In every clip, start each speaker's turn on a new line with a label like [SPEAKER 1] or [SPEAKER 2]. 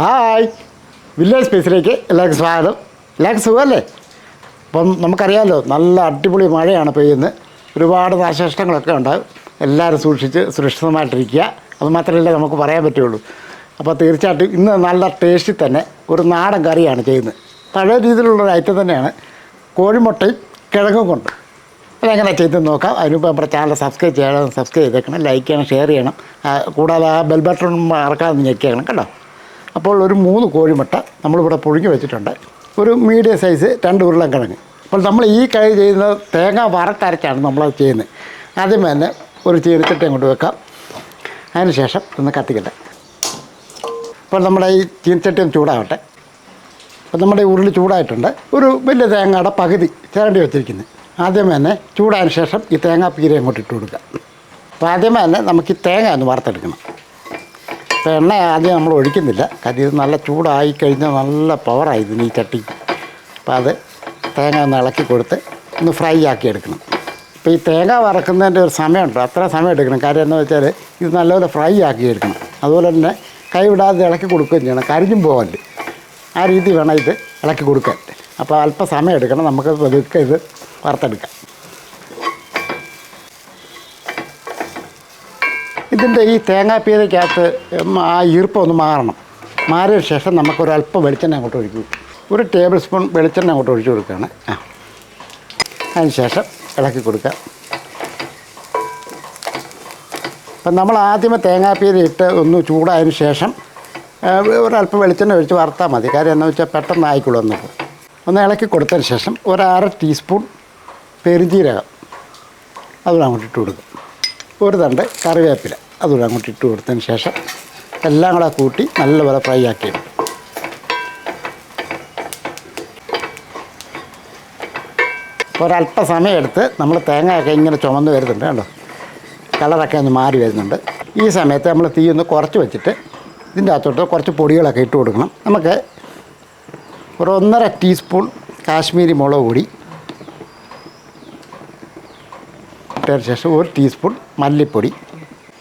[SPEAKER 1] Hi. Village സ്പേസിലേക്ക് എല്ലാവർക്കും സ്വാഗതം. എല്ലാവർക്കും സുഖമല്ലേ? അപ്പം നമുക്കറിയാമല്ലോ നല്ല അടിപൊളി മഴയാണ് പെയ്യുന്നത്. ഒരുപാട് നാശനഷ്ടങ്ങളൊക്കെ ഉണ്ടാകും. എല്ലാവരും സൂക്ഷിച്ച് സുരക്ഷിതമായിട്ടിരിക്കുക. അത് മാത്രമല്ലേ നമുക്ക് പറയാൻ പറ്റുള്ളൂ. അപ്പോൾ തീർച്ചയായിട്ടും ഇന്ന് നല്ല ടേസ്റ്റിൽ തന്നെ ഒരു നാടൻ കറിയാണ് ചെയ്യുന്നത്. പഴയ രീതിയിലുള്ള ഒരു ഐറ്റം തന്നെയാണ് കോഴിമുട്ടയും കിഴങ്ങും കൊണ്ട്. അതെങ്ങനെ ചെയ്ത് നോക്കാം. അതിനിപ്പോൾ നമ്മുടെ ചാനൽ സബ്സ്ക്രൈബ് ചെയ്യണം സബ്സ്ക്രൈബ് ചെയ്തേക്കണം. ലൈക്ക് ചെയ്യണം ഷെയർ ചെയ്യണം. കൂടാതെ ആ ബെൽ ബട്ടൺ മറക്കാതെ ഞെക്കിയാണ് കേട്ടോ. അപ്പോൾ ഒരു മൂന്ന് കോഴിമുട്ട നമ്മളിവിടെ പുഴുങ്ങി വെച്ചിട്ടുണ്ട്. ഒരു മീഡിയം സൈസ് രണ്ട് ഉരുളൻകിഴങ്ങ്. അപ്പോൾ നമ്മൾ ഈ കഴി ചെയ്യുന്നത് തേങ്ങ വറുത്തരച്ചാണ് നമ്മളത് ചെയ്യുന്നത്. ആദ്യം തന്നെ ഒരു ചീനച്ചട്ടി അങ്ങോട്ട് വെക്കാം. അതിന് ശേഷം ഒന്ന് കത്തിക്കട്ടെ. അപ്പോൾ നമ്മുടെ ഈ ചീനച്ചട്ടി ഒന്ന് ചൂടാവട്ടെ. അപ്പോൾ നമ്മുടെ ഉരുളി ചൂടായിട്ടുണ്ട്. ഒരു വലിയ തേങ്ങയുടെ പകുതി ചേരേണ്ടി വെച്ചിരിക്കുന്നത് ആദ്യം തന്നെ ചൂടായതിന് ശേഷം ഈ തേങ്ങാ പീര അങ്ങോട്ട് ഇട്ട് കൊടുക്കുക അപ്പോൾ ആദ്യമേ തന്നെ നമുക്ക് ഈ തേങ്ങ ഒന്ന് വറുത്തെടുക്കണം. എണ്ണ ആദ്യം നമ്മൾ ഒഴിക്കുന്നില്ല. കാര്യം ഇത് നല്ല ചൂടായി കഴിഞ്ഞാൽ നല്ല പവറായി ഇതിന് ഈ ചട്ടി. അപ്പോൾ അത് തേങ്ങ ഒന്ന് ഇളക്കി കൊടുത്ത് ഒന്ന് ഫ്രൈ ആക്കി എടുക്കണം. ഇപ്പോൾ ഈ തേങ്ങ വറക്കുന്നതിന്റെ ഒരു സമയമുണ്ട്. അത്ര സമയം എടുക്കണം. കാര്യം എന്ന് വെച്ചാൽ ഇത് നല്ലപോലെ ഫ്രൈ ആക്കി എടുക്കണം. അതുപോലെ തന്നെ കൈ വിടാതെ ഇളക്കി കൊടുക്കുകയും ചെയ്യണം. കരിഞ്ഞും പോകല്ലേ ആ രീതി വേണം ഇത് ഇളക്കി കൊടുക്കാൻ. അപ്പോൾ അല്പം സമയം എടുക്കണം. നമുക്ക് പതുക്കെ ഇത് വറുത്തെടുക്കാം. ഇതിന്റെ ഈ തേങ്ങാപ്പീരയ്ക്കകത്ത് ആ ഈർപ്പം ഒന്ന് മാറണം. മാറിയ ശേഷം നമുക്കൊരല്പം വെളിച്ചെണ്ണ അങ്ങോട്ട് ഒഴിക്കും. ഒരു ടേബിൾ സ്പൂൺ വെളിച്ചെണ്ണ അങ്ങോട്ട് ഒഴിച്ചു കൊടുക്കുകയാണ്. ആ. അതിന് ശേഷം ഇളക്കി കൊടുക്കുക അപ്പം നമ്മൾ ആദ്യമേ തേങ്ങാപ്പീര ഇട്ട് ഒന്ന് ചൂടായതിന് ശേഷം ഒരല്പം വെളിച്ചെണ്ണ ഒഴിച്ച് വറുത്താൽ മതി. കാര്യം എന്ന് വെച്ചാൽ പെട്ടെന്ന് ആയിക്കോളും എന്നൊക്കെ ഒന്ന് ഇളക്കി കൊടുത്തതിന് ശേഷം ഒരു അര ടീസ്പൂൺ പെരുംജീരകം. അതുകൂടെ അങ്ങോട്ട് ഇട്ട് കൊടുക്കും. ഒരു തണ്ട് കറിവേപ്പില. അതുകൂടെ അങ്ങോട്ട് ഇട്ട് കൊടുത്തതിന് ശേഷം എല്ലാം കൂടെ കൂട്ടി നല്ലപോലെ ഫ്രൈ ആക്കി ഒരല്പ സമയം എടുത്ത് നമ്മൾ തേങ്ങയൊക്കെ ഇങ്ങനെ ചുമന്ന് വരുന്നുണ്ട് കണ്ടോ? കളറൊക്കെ ഒന്ന് മാറി വരുന്നുണ്ട്. ഈ സമയത്ത് നമ്മൾ തീ ഒന്ന് കുറച്ച് വെച്ചിട്ട് ഇതിന്റെ അകത്തോട്ട് കുറച്ച് പൊടികളൊക്കെ ഇട്ട് കൊടുക്കണം. നമുക്ക് ഒരു ഒന്നര ടീസ്പൂൺ കാശ്മീരി മുളക് പൊടി ഇട്ടതിന് ശേഷം ഒരു ടീസ്പൂൺ മല്ലിപ്പൊടി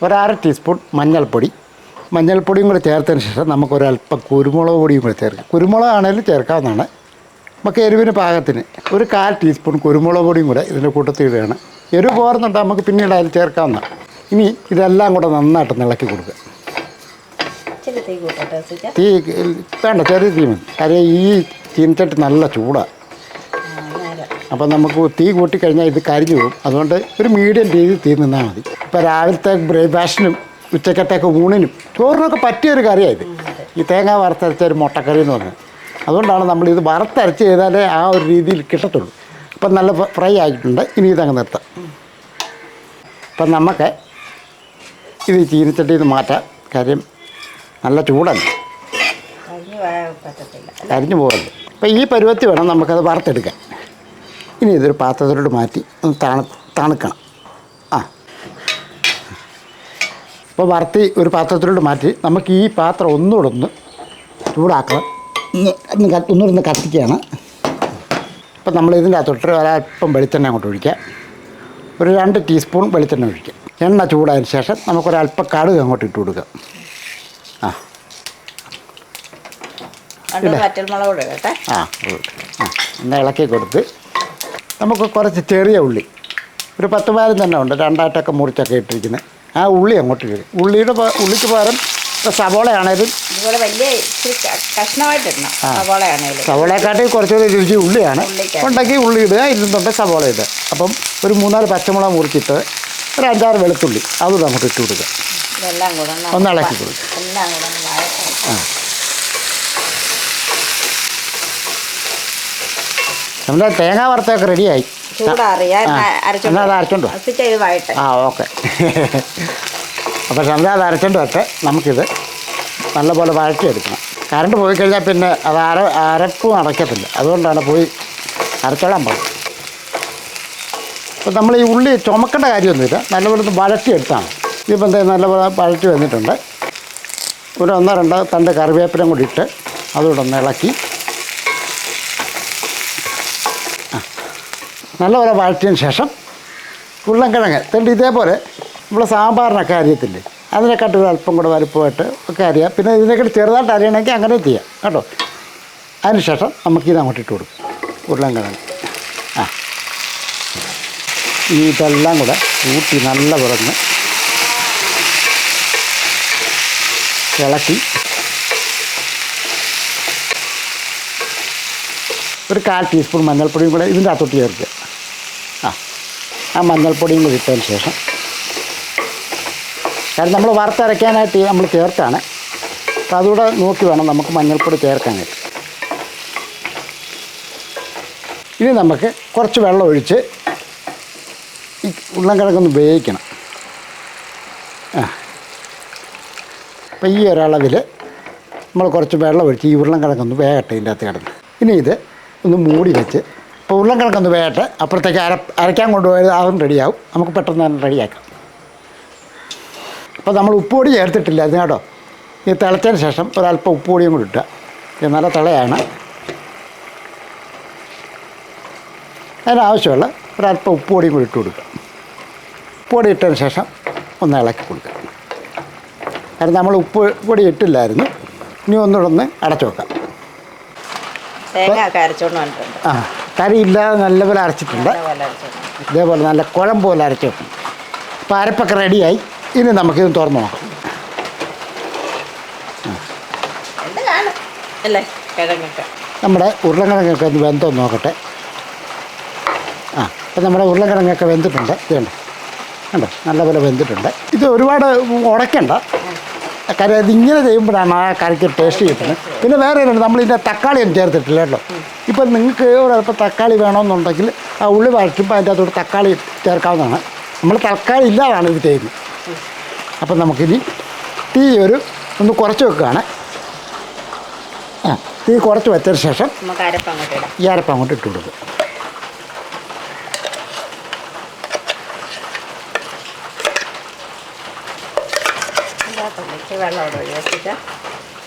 [SPEAKER 1] ഒരര ടീസ്പൂൺ മഞ്ഞൾപ്പൊടി. മഞ്ഞൾപ്പൊടിയും കൂടി ചേർത്തതിന് ശേഷം നമുക്കൊരല്പം കുരുമുളക് പൊടിയും കൂടി ചേർക്കാം. കുരുമുളക് ആണെങ്കിലും ചേർക്കാവുന്നതാണ്. നമുക്ക് എരിവിന് പാകത്തിന് ഒരു കാൽ ടീസ്പൂൺ കുരുമുളക് പൊടിയും കൂടെ ഇതിന്റെ കൂട്ടത്തിൽ ഇടുകയാണ്. എരിവ് പോരുന്നുണ്ട് നമുക്ക് പിന്നീട് അതിൽ ചേർക്കാവുന്നതാണ്. ഇനി ഇതെല്ലാം കൂടെ നന്നായിട്ട് ഇളക്കി കൊടുക്കുക.
[SPEAKER 2] തീ
[SPEAKER 1] വേണ്ട ചെറിയ തീ മതി. കാര്യം ഈ ചീനച്ചട്ടി നല്ല ചൂടാണ് അപ്പം നമുക്ക് തീ കൂട്ടിക്കഴിഞ്ഞാൽ ഇത് കരിഞ്ഞു പോകും. അതുകൊണ്ട് ഒരു മീഡിയം രീതിയിൽ തീ നിന്നാൽ മതി. ഇപ്പോൾ രാവിലത്തെ ബ്രേക്ക്ഫാസ്റ്റിനും ഉച്ചക്കത്തേക്ക് ഊണിനും ചോറിനൊക്കെ പറ്റിയൊരു കറിയാണ് ഇത്. ഈ തേങ്ങ വറുത്തരച്ച ഒരു മുട്ടക്കറി എന്ന് പറഞ്ഞത് അതുകൊണ്ടാണ് നമ്മൾ ഇത് വറുത്തരച്ച് ചെയ്താലേ ആ ഒരു രീതിയിൽ കിട്ടത്തുള്ളൂ. അപ്പം നല്ല ഫ്രൈ ആയിട്ടുണ്ട്. ഇനി ഇതങ്ങ് നിർത്താം. അപ്പം നമുക്ക് ഇത് ചീനച്ചട്ടിയിൽ നിന്ന് മാറ്റാം. കാര്യം നല്ല ചൂടല്ല? കരിഞ്ഞു പോകല്ലേ അപ്പം ഈ പരുവത്തി വേണം നമുക്കത് വറുത്തെടുക്കാൻ. ഇനി ഇതൊരു പാത്രത്തിലോട്ട് മാറ്റി ഒന്ന് തണു തണുക്കണം. ആ. അപ്പോൾ വറുത്തി ഒരു പാത്രത്തിലോട്ട് മാറ്റി നമുക്ക് ഈ പാത്രം ഒന്നുകൂടെ ഒന്ന് ചൂടാക്കണം. ഒന്നുകൂടെ ഒന്ന് കത്തിക്കുകയാണ്. അപ്പം നമ്മൾ ഇതിന്റെ അകത്തോട്ട് ഒരല്പം വെളിച്ചെണ്ണ അങ്ങോട്ട് ഒഴിക്കുക ഒരു രണ്ട് ടീസ്പൂൺ വെളിച്ചെണ്ണ ഒഴിക്കുക എണ്ണ ചൂടായതിന് ശേഷം നമുക്കൊരല്പം കടുക് അങ്ങോട്ട് ഇട്ട് കൊടുക്കുക ആ. ആ. ആ ഒന്ന് ഇളക്കി കൊടുത്ത് നമുക്ക് കുറച്ച് ചെറിയ ഉള്ളി. ഒരു പത്ത് പാരം തന്നെ ഉണ്ട്. രണ്ടായിട്ടൊക്കെ മുറിച്ചൊക്കെ ഇട്ടിരിക്കുന്നത് ആ ഉള്ളി അങ്ങോട്ട് വരും ഉള്ളിയുടെ ഉള്ളിക്ക് പകരം ഇപ്പോൾ സവോളയാണേലും സവോളയെക്കാട്ടി കുറച്ചുകൂടി രുചി ഉള്ളിയാണ്. ഉണ്ടെങ്കിൽ ഉള്ളി ഇടുക. ഇരുന്നുണ്ട് സവോള ഇടുക. അപ്പം ഒരു മൂന്നാൽ പച്ചമുളക് മുറിച്ചിട്ട് ഒരു അഞ്ചാറ് വെളുത്തുള്ളി. അത് നമുക്ക് ഇട്ട് കൊടുക്കുക ഒന്നിളക്കി കൊടുക്കാം. കൊടുക്കുക
[SPEAKER 2] എല്ലാം കൂടെ ഒന്ന് വഴറ്റണം
[SPEAKER 1] നമ്മുടെ തേങ്ങ വറുത്തൊക്കെ റെഡിയായി.
[SPEAKER 2] ചൂടാറിയാൽ
[SPEAKER 1] ആ. എന്നാ അത് അരച്ചോണ്ട് ആ ഓക്കെ. അപ്പോൾ സംസാരം അത് അരച്ചോണ്ട് വരട്ടെ. നമുക്കിത് നല്ലപോലെ വഴറ്റിയെടുക്കണം. കറണ്ട് പോയി കഴിഞ്ഞാൽ പിന്നെ അത് അര അരപ്പും അടയ്ക്കത്തില്ല. അതുകൊണ്ടാണ് പോയി അരച്ചോളാൻ പറഞ്ഞത് അപ്പോൾ നമ്മൾ ഈ ഉള്ളി ചുമക്കേണ്ട കാര്യമൊന്നുമില്ല. നല്ലപോലെ ഒന്ന് വഴറ്റിയെടുത്താണ്. ഇതിപ്പോൾ എന്താ നല്ലപോലെ വഴറ്റി വന്നിട്ടുണ്ട്. ഒരു ഒന്നോ രണ്ടോ തണ്ട് കറിവേപ്പിലും കൂടി ഇട്ട് അതുകൂടെ ഒന്ന് ഇളക്കി നല്ലപോലെ വഴറ്റിയതിന് ശേഷം ഉരുളൻകിഴങ്ങ്. തണ്ട് ഇതേപോലെ നമ്മൾ സാമ്പാറിനൊക്കെ അരിയത്തില്ലേ? അതിനെക്കാട്ടും ഒരു അല്പം കൂടെ വലുപ്പമായിട്ട് ഒക്കെ അറിയാം പിന്നെ ഇതിനെക്കാട്ട് ചെറുതായിട്ട് അറിയണമെങ്കിൽ അങ്ങനെ ചെയ്യാം. കേട്ടോ? അതിനുശേഷം നമുക്കിത് അങ്ങോട്ട് ഇട്ട് കൊടുക്കും. ഉരുളൻകിഴങ്ങ്. ആ. ഇതെല്ലാം കൂടെ കൂട്ടി നല്ല പുറന്ന് ഇളക്കി ഒരു കാൽ ടീസ്പൂൺ മഞ്ഞൾപ്പൊടിയും കൂടെ ഇതിന്റെ അകത്തോട്ട് ചേർക്കുക. ആ മഞ്ഞൾപ്പൊടിയും കൂടി ഇട്ടതിന് ശേഷം. കാരണം നമ്മൾ വറുത്തരയ്ക്കാനായിട്ട് നമ്മൾ ചേർത്താണ്. അപ്പോൾ അതുകൂടെ നോക്കി വേണം നമുക്ക് മഞ്ഞൾപ്പൊടി ചേർക്കാനായിട്ട്. ഇനി നമുക്ക് കുറച്ച് വെള്ളം ഒഴിച്ച് ഈ ഉരുളൻകിഴങ്ങൊന്ന് വേവിക്കണം. ആ. അപ്പോൾ ഈ ഒരളവിൽ നമ്മൾ കുറച്ച് വെള്ളം ഒഴിച്ച് ഈ ഉരുളൻകിഴങ്ങൊന്ന് വേകട്ടെ ഇതിന്റെ അകത്ത് കിടന്ന്. ഇനി ഇത് ഒന്ന് മൂടി വെച്ച് ഇപ്പോൾ ഉരുളൻകിഴങ്ങൊന്ന് വേട്ട് അപ്പുറത്തേക്ക് അര അരയ്ക്കാൻ കൊണ്ടുപോയത് അതും റെഡിയാവും. നമുക്ക് പെട്ടെന്ന് തന്നെ റെഡിയാക്കാം. അപ്പോൾ നമ്മൾ ഉപ്പുപൊടി ചേർത്തിട്ടില്ല അത് കേട്ടോ. ഈ തിളച്ചതിന് ശേഷം ഒരല്പം ഉപ്പുപൊടിയും കൂടി ഇട്ടുക ഇത് നല്ല തിളയാണ്. അതിനാവശ്യമുള്ള ഒരല്പം ഉപ്പുപൊടിയും കൂടി ഇട്ട് കൊടുക്കുക. ഉപ്പുപൊടി ഇട്ടതിന് ശേഷം ഒന്ന് ഇളക്കി കൊടുക്കുക. കാരണം നമ്മൾ ഉപ്പ് പൊടി ഇട്ടില്ലായിരുന്നു. ഇനി ഒന്നുകൂടെ ഒന്ന് അടച്ചു വെക്കാം.
[SPEAKER 2] തേങ്ങ ഒക്കെ അരച്ചോണ്ട് വന്നിട്ടുണ്ട്.
[SPEAKER 1] ആ. കറി ഇല്ലാതെ നല്ലപോലെ അരച്ചിട്ടുണ്ട്. ഇതേപോലെ നല്ല കുഴമ്പ് പോലെ അരച്ച് വെക്കും. അപ്പോൾ അരപ്പൊക്കെ റെഡിയായി. ഇനി നമുക്കിത് തുറന്നു നോക്കാം. നമ്മുടെ ഉരുളക്കിഴങ്ങൊക്കെ ഒന്ന് വെന്തോ നോക്കട്ടെ. ആ അപ്പം നമ്മുടെ ഉരുളക്കിഴങ്ങൊക്കെ വെന്തിട്ടുണ്ട്. ഇതുണ്ട് കണ്ടോ? നല്ലപോലെ വെന്തിട്ടുണ്ട്. ഇത് ഒരുപാട് ഉടയ്ക്കണ്ട. കാര്യം ഇതിങ്ങനെ ചെയ്യുമ്പോഴാണ് ആ കറിക്ക് ടേസ്റ്റ് കിട്ടുന്നത്. പിന്നെ വേറെ ഉണ്ട് നമ്മളിതിന്റെ തക്കാളി ഒന്നും ചേർത്തിട്ടില്ല കേട്ടോ. ഇപ്പം നിങ്ങൾക്ക് ഒരല്പം തക്കാളി വേണമെന്നുണ്ടെങ്കിൽ ആ ഉള്ളി വഴറ്റുമ്പോൾ അതിന്റെ അകത്തോട്ട് തക്കാളി ചേർക്കാവുന്നതാണ്. നമ്മൾ തക്കാളി ഇല്ലാതാണ് ഇത് ചെയ്യുന്നത് അപ്പം നമുക്കിനി തീ ഒരു ഒന്ന് കുറച്ച് വെക്കുകയാണ്. ആ തീ കുറച്ച് വെച്ചതിന് ശേഷം ഈ അരപ്പ് അങ്ങോട്ട് ഇട്ട് കൊടുക്കും.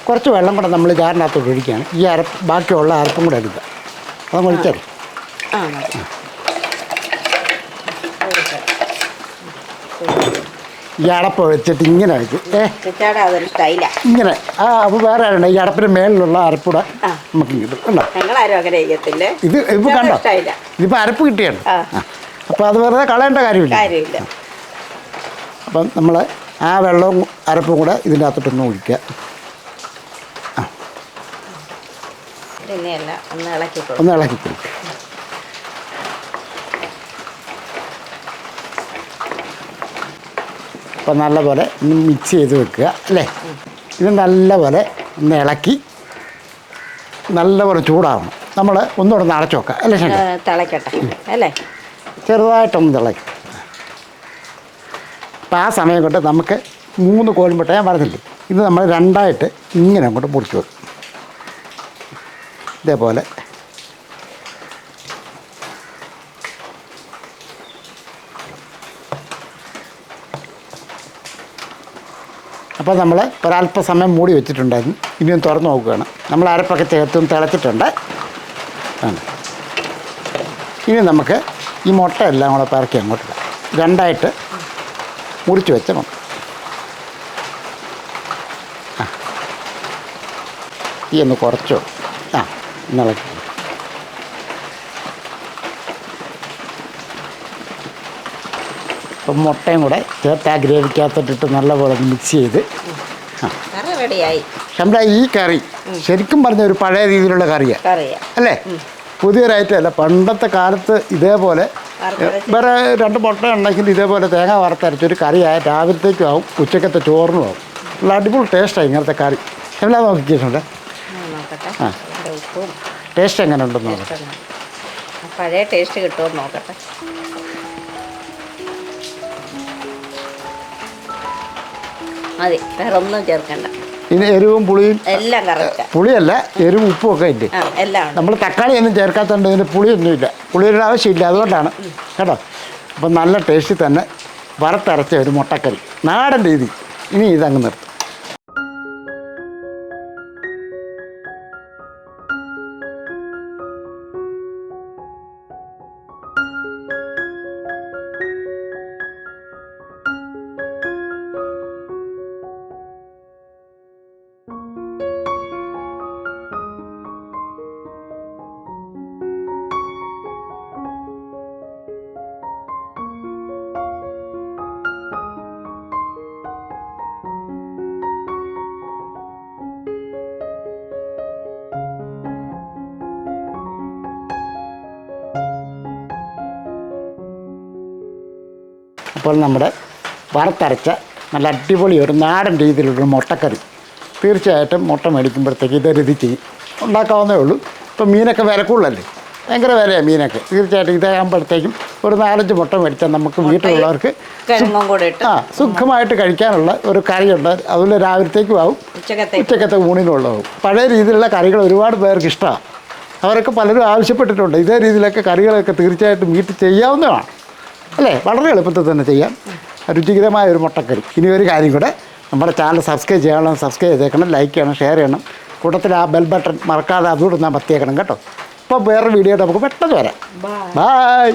[SPEAKER 1] കുറച്ച് വെള്ളം കൂടെ നമ്മൾ ജാറിനകത്തോട്ട് ഒഴിക്കുകയാണ്. ഈ അരപ്പ് ബാക്കിയുള്ള അരപ്പും കൂടെ എടുക്കുക. അതങ്ങ് ഒഴിച്ചാൽ
[SPEAKER 2] ആ.
[SPEAKER 1] ഈ അടപ്പ് വെച്ചിട്ട് ഇങ്ങനെ വെച്ച് ഏ?
[SPEAKER 2] അതൊരു സ്റ്റൈലാ.
[SPEAKER 1] ഇങ്ങനെ. ആ അപ്പോൾ വേറെ ആരുണ്ട്? ഈ അടപ്പിന് മേളിലുള്ള അരപ്പൂടെ. നമുക്ക് കിട്ടും കണ്ടോ?
[SPEAKER 2] ഞങ്ങളാരും അങ്ങനെ ചെയ്യത്തില്ലേ.
[SPEAKER 1] ഇത് ഇപ്പോൾ കണ്ടോ? ഇതിപ്പോൾ അരപ്പ് കിട്ടിയാണ്. അപ്പോൾ അത് വെറുതെ കളയേണ്ട കാര്യമില്ല.
[SPEAKER 2] കാര്യമില്ല.
[SPEAKER 1] അപ്പം നമ്മൾ ആ വെള്ളവും അരപ്പും കൂടെ ഇതിന്റെ അകത്തോട്ടൊന്ന് ഒഴിക്കുക.
[SPEAKER 2] പിന്നെയല്ല ഒന്ന് ഇളക്കി കൊടുക്കും.
[SPEAKER 1] ഒന്ന് ഇളക്കി നല്ലപോലെ ഒന്ന് മിക്സ് ചെയ്ത് വെക്കുക അല്ലേ? ഇത് നല്ലപോലെ ഒന്ന് ഇളക്കി നല്ലപോലെ ചൂടാവണം. നമ്മൾ ഒന്നുകൂടെ ഒന്ന് അടച്ചു വെക്കാം അല്ലേ
[SPEAKER 2] തിളക്കട്ടെ അല്ലേ?
[SPEAKER 1] ചെറുതായിട്ടൊന്ന് തിളക്കി അപ്പം ആ സമയം കൊണ്ട് നമുക്ക് മൂന്ന് കോഴിമുട്ട ഞാൻ പറഞ്ഞില്ലേ? ഇത് നമ്മൾ രണ്ടായിട്ട് ഇങ്ങനെ അങ്ങോട്ട് പൊടിച്ചു വെക്കും. ഇതേപോലെ. അപ്പോൾ നമ്മൾ ഒരല്പസമയം മൂടി വെച്ചിട്ടുണ്ടായിരുന്നു. ഇനിയും തുറന്നു നോക്കുകയാണ്. നമ്മൾ അരപ്പൊക്കെ ചേർത്തും തിളച്ചിട്ടുണ്ട്. ആണ്. ഇനി നമുക്ക് ഈ മുട്ട എല്ലാം കൂടെ പറക്കി അങ്ങോട്ട് രണ്ടായിട്ട് മുറിച്ച് വെച്ച മുട്ട. ഈ ഒന്ന് കുറച്ചോ. ആ ഇന്നളക്കി അപ്പം മുട്ടയും കൂടെ ചേർത്ത് ആ ഗ്രേവിക്കകത്തോട്ടിട്ട് നല്ലപോലെ മിക്സ് ചെയ്ത്. ഷംല ഈ കറി ശരിക്കും പറഞ്ഞ ഒരു പഴയ രീതിയിലുള്ള കറിയാണ്
[SPEAKER 2] കറിയാ.
[SPEAKER 1] അല്ലേ? പുതിയൊരു ഐറ്റം അല്ല പണ്ടത്തെ കാലത്ത് ഇതേപോലെ വേറെ രണ്ട് മുട്ട ഉണ്ടെങ്കിൽ ഇതേപോലെ തേങ്ങ വറുത്തരച്ചൊരു കറിയായ രാവിലത്തേക്കും ആവും ഉച്ചക്കത്തെ ചോറിനും ആവും. നല്ല അടിപൊളി ടേസ്റ്റാണ് ഇങ്ങനത്തെ കറി. എല്ലാം നോക്കിയിട്ടുണ്ട്.
[SPEAKER 2] ഉപ്പും
[SPEAKER 1] ടേസ്റ്റ് എങ്ങനെ ഉണ്ടെന്ന് നോക്കാം
[SPEAKER 2] പഴയ ടേസ്റ്റ് കിട്ടുമെന്ന് നോക്കട്ടെ. മതി വേറെ ഒന്നും ചേർക്കണ്ട.
[SPEAKER 1] ഇനി എരിവും പുളിയും
[SPEAKER 2] എല്ലാം കറക്റ്റാ
[SPEAKER 1] പുളിയല്ല എരിവും ഉപ്പും ഒക്കെ ഇല്ലേ
[SPEAKER 2] എല്ലാം
[SPEAKER 1] നമ്മൾ തക്കാളി ഒന്നും ചേർക്കാത്തതുകൊണ്ട് ഇതിന് പുളിയൊന്നും ഇല്ല പുളിയുടെ ആവശ്യമില്ല അതുകൊണ്ടാണ്. കേട്ടോ? അപ്പം നല്ല ടേസ്റ്റിൽ തന്നെ വറുത്തരച്ച ഒരു മുട്ടക്കറി. നാടൻ രീതി. ഇനി ഇതങ്ങ് നിർത്തും. ഇപ്പോൾ നമ്മുടെ വറുത്തരച്ച നല്ല അടിപൊളി ഒരു നാടൻ രീതിയിലുള്ള മുട്ടക്കറി. തീർച്ചയായിട്ടും മുട്ട മേടിക്കുമ്പോഴത്തേക്ക് ഇതൊരു ഇത് ചെയ്യും. ഉണ്ടാക്കാവുന്നേ ഉള്ളൂ. ഇപ്പം മീനൊക്കെ വില കൂടുതലല്ലേ? ഭയങ്കര വിലയാണ് മീനൊക്കെ. തീർച്ചയായിട്ടും ഇതാകുമ്പോഴത്തേക്കും ഒരു നാലഞ്ച് മുട്ട മേടിച്ചാൽ നമുക്ക് വീട്ടിലുള്ളവർക്ക് ആ സുഖമായിട്ട് കഴിക്കാനുള്ള ഒരു കറിയുണ്ട്. അതുപോലെ രാവിലത്തേക്കും ആവും.
[SPEAKER 2] ഉച്ചക്കത്തെ
[SPEAKER 1] ഊണിനുള്ളതാവും പഴയ രീതിയിലുള്ള കറികൾ ഒരുപാട് പേർക്ക് ഇഷ്ടമാണ് അവരൊക്കെ പലരും ആവശ്യപ്പെട്ടിട്ടുണ്ട്. ഇതേ രീതിയിലൊക്കെ കറികളൊക്കെ തീർച്ചയായിട്ടും വീട്ടിൽ ചെയ്യാവുന്നതാണ്. അല്ലേ? വളരെ എളുപ്പത്തിൽ തന്നെ ചെയ്യാം. രുചികരമായ ഒരു മുട്ടക്കറി. ഇനി ഒരു കാര്യം കൂടെ നമ്മുടെ ചാനൽ സബ്സ്ക്രൈബ് ചെയ്യണം സബ്സ്ക്രൈബ് ചെയ്തേക്കണം ലൈക്ക് ചെയ്യണം ഷെയർ ചെയ്യണം. കൂട്ടത്തിൽ ആ ബെൽ ബട്ടൺ മറക്കാതെ അതുകൂടെ ഞാൻ പത്തിയേക്കണം കേട്ടോ. ഇപ്പോൾ വേറെ വീഡിയോ നമുക്ക് പെട്ടെന്ന് വരാം.
[SPEAKER 2] Bye
[SPEAKER 1] bye